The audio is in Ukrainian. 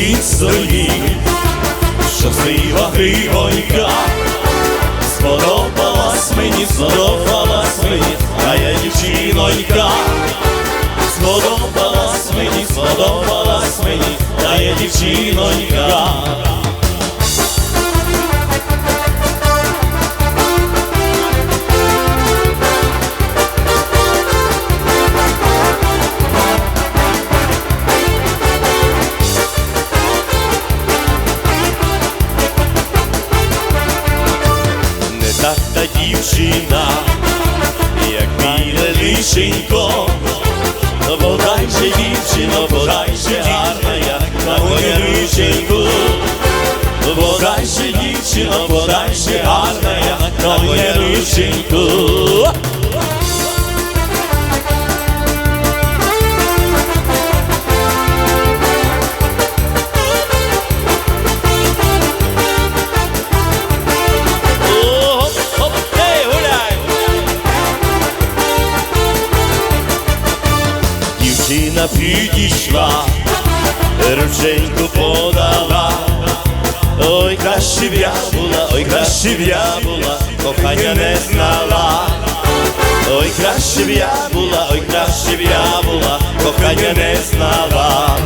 схід стоїть, щаслива гривонька, сподобалась мені, сподобалась мені, а я дівчинонька, сподобалась мені, сподобалась мені, а я дівчинонька. Дівчина, як біле лишенько, то бодай же дівчино, бодай же гарна, як на моє лишеньку, то бодай же дівчино, бодай же гарна, як на моє лишенько. Дівчина підійшла, рученьку подала. Ой, краще б я була, ой, краще б я була, кохання не знала. Ой, краще б я була, ой, краще б я була, кохання не знала.